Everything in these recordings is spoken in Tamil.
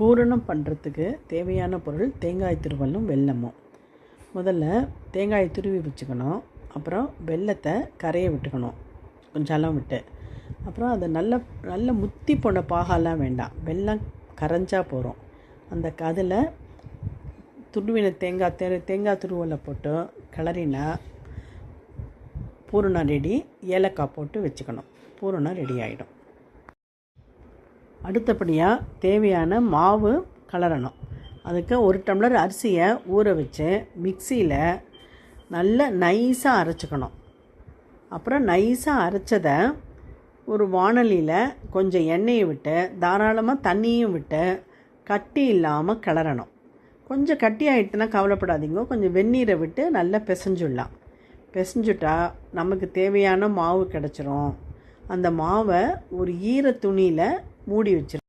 பூரணம் பண்ணுறதுக்கு தேவையான பொருள் தேங்காய் துருவலும் வெல்லமும். முதல்ல தேங்காயை துருவி வச்சுக்கணும். அப்புறம் வெல்லத்தை கரைய விட்டுக்கணும். கொஞ்சம் அளவு விட்டு. அப்புறம் அதை நல்ல நல்ல முத்தி போன பாகாலாம் வேண்டாம். வெல்லம் கரைஞ்சா போகிறோம் அந்த கதில் துருவின தேங்காய் தே தேங்காய் துருவலை போட்டு கிளறினா பூரணம் ரெடி. ஏலக்காய் போட்டு வச்சுக்கணும். பூரணம் ரெடி ஆகிடும் அடுத்தபடியாக தேவையான மாவு கலரணும். அதுக்கு ஒரு டம்ளர் அரிசியை ஊற வச்சு மிக்சியில் நல்ல நைஸாக அரைச்சிக்கணும். அப்புறம் நைஸாக அரைச்சதை ஒரு வாணலியில் கொஞ்சம் எண்ணெயை விட்டு தாராளமாக தண்ணியும் விட்டு கட்டி இல்லாமல் கிளறணும். கொஞ்சம் கட்டி ஆகிட்டுனா கவலைப்படாதீங்க. கொஞ்சம் வெந்நீரை விட்டு நல்லா பிசைஞ்சுடலாம். பிசைஞ்சுட்டா நமக்கு தேவையான மாவு கிடச்சிரும். அந்த மாவை ஒரு ஈர துணியில் மூடி வச்சிரு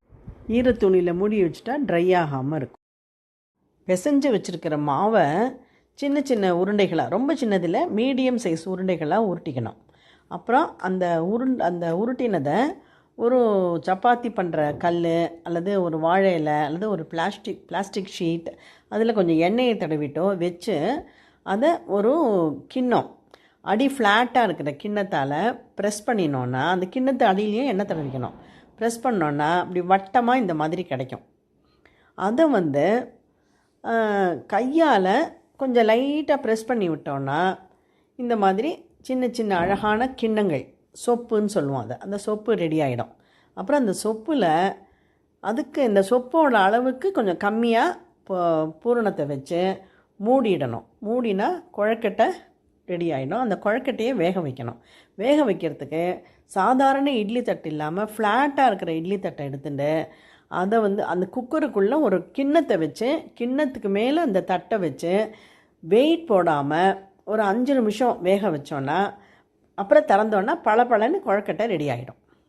ஈரத்துணியில் மூடி வச்சுட்டா ட்ரை ஆகாமல் இருக்கும். பிசைஞ்சு வச்சுருக்கிற மாவை சின்ன சின்ன உருண்டைகளாக ரொம்ப சின்னதில் மீடியம் சைஸ் உருண்டைகளாக உருட்டிக்கணும். அப்புறம் அந்த உருண் அந்த உருட்டினதை ஒரு சப்பாத்தி பண்ணுற கல் அல்லது ஒரு வாழை இலை அல்லது ஒரு பிளாஸ்டிக் பிளாஸ்டிக் ஷீட் அதில் கொஞ்சம் எண்ணெயை தடவிட்டோ வச்சு அதை ஒரு கிண்ணம் அடி ஃப்ளாட்டாக இருக்கிற கிண்ணத்தால் ப்ரெஸ் பண்ணினோன்னா அந்த கிண்ணத்து அடியிலையும் எண்ணெய் தடவிக்கணும். ப்ரெஸ் பண்ணோன்னா அப்படி வட்டமாக இந்த மாதிரி கிடைக்கும். அதை வந்து கையால் கொஞ்சம் லைட்டாக ப்ரெஸ் பண்ணி விட்டோன்னா இந்த மாதிரி சின்ன சின்ன அழகான கிண்ணங்கள் சொப்புன்னு சொல்லுவோம் அதை. அந்த சொப்பு ரெடி ஆகிடும் அப்புறம் அந்த சொப்பில் அதுக்கு இந்த சொப்போட அளவுக்கு கொஞ்சம் கம்மியாக பூரணத்தை வச்சு மூடிடணும். மூடினா குழக்கட்டை ரெடி ஆகிடும் அந்த குழக்கட்டையை வேக வைக்கணும். வேக வைக்கிறதுக்கு சாதாரண இட்லி தட்டு இல்லாமல் ஃப்ளாட்டாக இருக்கிற இட்லி தட்டை எடுத்துட்டு அதை வந்து அந்த குக்கருக்குள்ளே ஒரு கிண்ணத்தை வச்சு கிண்ணத்துக்கு மேலே அந்த தட்டை வச்சு வெயிட் போடாமல் ஒரு அஞ்சு நிமிஷம் வேக வச்சோன்னா அப்புறம் திறந்தோன்னா பளபளன்னு குழக்கட்டை ரெடி ஆகிடும்